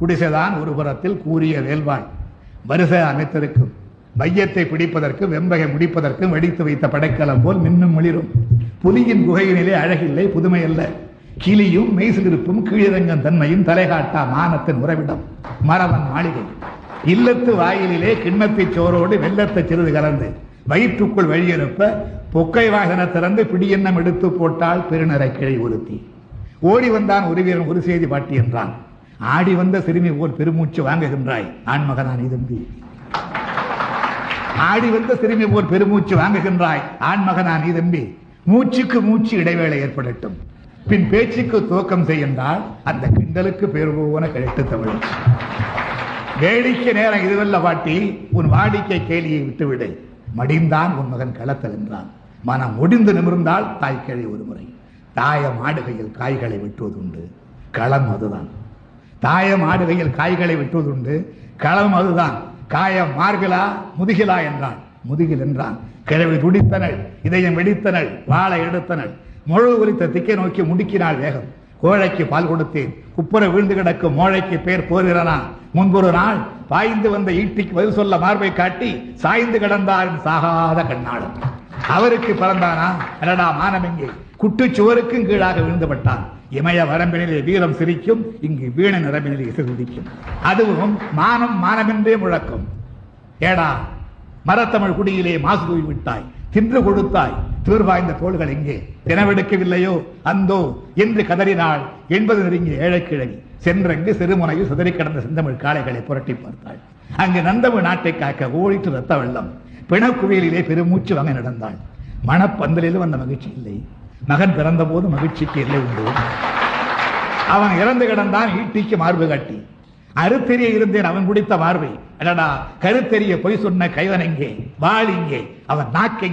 குடிசைதான் ஒரு புறத்தில் கூறிய வேல்வாய். வரிசை அமைத்திருக்கும். மையத்தை பிடிப்பதற்கும் வெம்பகை முடிப்பதற்கும் வெடித்து வைத்த படைக்கலம் போல் மின்னும் ஒளிரும் புலியின் குகையினிலே அழகில்லை புதுமை அல்ல கிளியும் மெய்சிலிருப்பும் கீழிறங்கும் தன்மையும் தலைகாட்டா மானத்தின் உறவிடம். மரவன் மாளிகை. இல்லத்து வாயிலிலே கிண்ணத்தை சோரோடு வெள்ளத்தை சிறிது கலந்து. வயிற்றுக்குள் வழியனுப்ப பொக்கை வாசன திறந்து பிடியெண்ணம் எடுத்து போட்டால் பெருநரை கிளை உறுத்தி ஓடி வந்தான் ஒரு வீரன் ஒரு செய்தி பாட்டி என்றான். ஆடி வந்த சிறுமி போல் பெருமூச்சு வாங்குகின்றாய். ஆண்மகனான் இதம்பி ஆடி வந்த சிறுமி போல் பெருமூச்சு வாங்குகின்றாய். ஆண்மகனான் இதம்பி மூச்சுக்கு மூச்சு இடைவேளை ஏற்படட்டும். பின் பேச்சுக்கு துவக்கம் செய்கின்றால் அந்த கிண்டலுக்கு பேர் போன கிடைத்து தமிழ். வேடிக்கை நேரம் இதுவல்ல பாட்டி உன் வாடிக்கை கேலியை விட்டுவிடு. மடிந்தான் உன் மகன் களத்தல் என்றான். மனம் முடிந்து நிமிர்ந்தால் தாய் கேள்வி ஒரு முறை தாய மாடுகையில் காய்களை வெட்டுவதுண்டு. களம் அதுதான். தாயம் ஆடுகையில் காய்களை வெட்டுவதுண்டு. களம் அதுதான். காயம் மார்பிலா முதுகிலா என்றான். முதுகில் என்றான் கிழவி துடித்தனள் இதயம் வெடித்தனள் வாழை எடுத்தனள். முழு குறித்த திக்கை நோக்கி முடுக்கினாள் வேகம். கோழைக்கு பால் கொடுத்தேன். குப்புற விழுந்து கிடக்கும் மோழைக்கு பேர் போகிறானா முன்பொரு நாள் பாய்ந்து வந்த ஈட்டிக்கு பதில் சொல்ல மார்பை காட்டி சாய்ந்து கிடந்தாரின் சாகாத கண்ணாளன் அவருக்கு பிறந்தானா? அடடா மானம் எங்கே? குட்டுச்சுவருக்கும் கீழாக விழுந்துபட்டான் இமய வரம்பினிலே வீரம் சிரிக்கும் இங்கு வீண நிரம்பினிலே சிறுதிக்கும் அதுவும் மானம் மானமென்றே முழக்கம். ஏடா மரத்தமிழ் குடியிலே மாசு தூவி விட்டாய் தின்று கொடுத்தாய். தீர்வாய்ந்த தோள்கள் எங்கே? தினவெடுக்கவில்லையோ அந்தோ என்று கதறினாள். என்பது நெருங்கிய ஏழைக்கிழவி. சென்றங்கு சிறுமுனையில் சிதறி கிடந்த செந்தமிழ் காளைகளை புரட்டி பார்த்தாள். அங்கு நந்தமிழ் நாட்டை காக்க ஓடிட்டு ரத்த வெள்ளம் பிணக்குவியலிலே பெருமூச்சு வாங்க நடந்தாள். மணப்பந்தலிலும் அந்த மகிழ்ச்சி இல்லை. மகன் பிறந்த போது மகிழ்ச்சிக்கு இல்லை உண்டு. அவன் இறந்து கிடந்தான் ஈட்டிக்கு மார்பு காட்டி. அருத்தெரிய இருந்தேன் அவன் குடித்த மார்பை அடடா கருத்தெரிய பொய் சொன்ன கைவன் எங்கே? வாள் இங்கே அவன் நாக்கெங்கே?